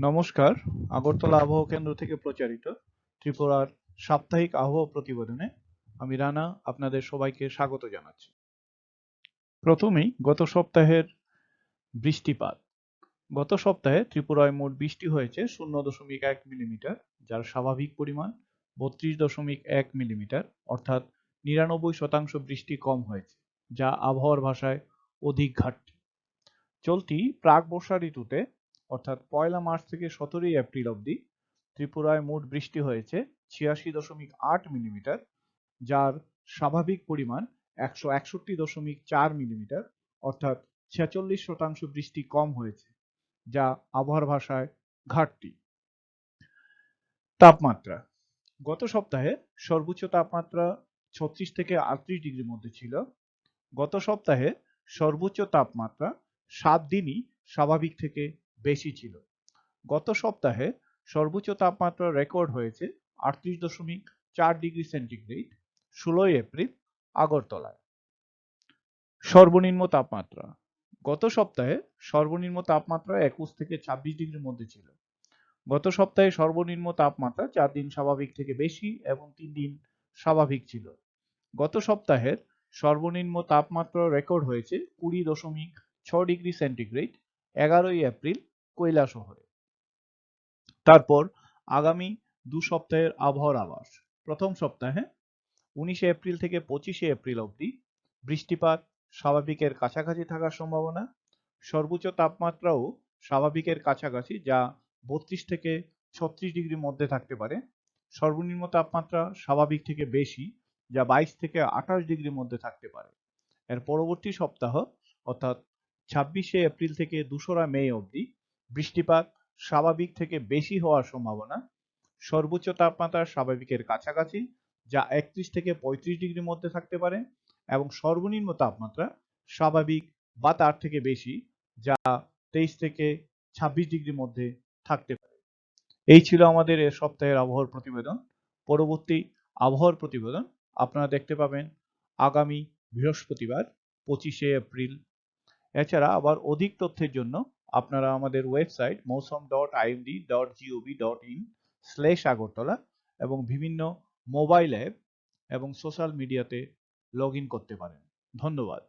নমস্কার। আগরতলা আবহাওয়া কেন্দ্র থেকে প্রচারিত ত্রিপুরার সাপ্তাহিক আবহাওয়া প্রতিবেদনে আমি রানা আপনাদের সবাইকে স্বাগত জানাচ্ছি। প্রথমেই গত সপ্তাহের বৃষ্টিপাত। গত সপ্তাহে ত্রিপুরায় মোট বৃষ্টি হয়েছে শূন্য দশমিক এক মিলিমিটার, যার স্বাভাবিক পরিমাণ বত্রিশ দশমিক এক মিলিমিটার, অর্থাৎ নিরানব্বই শতাংশ বৃষ্টি কম হয়েছে, যা আবহাওয়ার ভাষায় অধিক ঘাটতি। চলতি প্রাক বর্ষা ঋতুতে অর্থাৎ পয়লা মার্চ থেকে সতেরোই এপ্রিল অবধি ত্রিপুরায় মোট বৃষ্টি হয়েছে ছিয়াশি দশমিক আট মিলিমিটার, যার স্বাভাবিক পরিমাণ একশো একষট্টি দশমিক চার মিলিমিটার, অর্থাৎ ছেচল্লিশ শতাংশ বৃষ্টি কম হয়েছে, যা আবহাওয়ার ভাষায় ঘাটতি। তাপমাত্রা। গত সপ্তাহে সর্বোচ্চ তাপমাত্রা ছত্রিশ থেকে আটত্রিশ ডিগ্রির মধ্যে ছিল। গত সপ্তাহে সর্বোচ্চ তাপমাত্রা সাত দিনই স্বাভাবিক থেকে বেশি ছিল। গত সপ্তাহে সর্বোচ্চ তাপমাত্রা রেকর্ড হয়েছে আটত্রিশ দশমিক চার ডিগ্রি সেন্টিগ্রেড, ষোলোই এপ্রিল, আগরতলায়। সর্বনিম্ন তাপমাত্রা। গত সপ্তাহে সর্বনিম্ন তাপমাত্রা একুশ থেকে ছাব্বিশ ডিগ্রির মধ্যে ছিল। গত সপ্তাহে সর্বনিম্ন তাপমাত্রা চার দিন স্বাভাবিক থেকে বেশি এবং তিন দিন স্বাভাবিক ছিল। গত সপ্তাহের সর্বনিম্ন তাপমাত্রা রেকর্ড হয়েছে কুড়ি দশমিক ছ ডিগ্রি সেন্টিগ্রেড, এগারোই এপ্রিল কৈলা শহরে। তারপর আগামী দু সপ্তাহের আবহাওয়ার আবাস প্রথম সপ্তাহে উনিশে এপ্রিল থেকে পঁচিশে এপ্রিল অবধি বৃষ্টিপাত স্বাভাবিকের কাছাকাছি থাকার সম্ভাবনা। সর্বোচ্চ তাপমাত্রাও স্বাভাবিকের কাছাকাছি যা বত্রিশ থেকে ছত্রিশ ডিগ্রির মধ্যে থাকতে পারে। সর্বনিম্ন তাপমাত্রা স্বাভাবিক থেকে বেশি যা বাইশ থেকে আঠাশ ডিগ্রির মধ্যে থাকতে পারে। এর পরবর্তী সপ্তাহ অর্থাৎ ছাব্বিশে এপ্রিল থেকে দুশোরা মে অবধি বৃষ্টিপাত স্বাভাবিক থেকে বেশি হওয়ার সম্ভাবনা, সর্বোচ্চ তাপমাত্রা স্বাভাবিকের কাছাকাছি, যা একত্রিশ থেকে পঁয়ত্রিশ ডিগ্রির মধ্যে থাকতে পারে, এবং সর্বনিম্ন তাপমাত্রা স্বাভাবিক বা তার থেকে বেশি, যা তেইশ থেকে ছাব্বিশ ডিগ্রির মধ্যে থাকতে পারে। এই ছিল আমাদের এ সপ্তাহের আবহাওয়ার প্রতিবেদন। পরবর্তী আবহাওয়ার প্রতিবেদন আপনারা দেখতে পাবেন আগামী বৃহস্পতিবার, পঁচিশে এপ্রিল। এছাড়া আবার অধিক তথ্যের জন্য আপনারা আমাদের website Mausam dot IMD dot GOV dot in slash Agartala এবং বিভিন্ন মোবাইল অ্যাপ এবং সোশ্যাল মিডিয়াতে লগ করতে পারেন। ধন্যবাদ।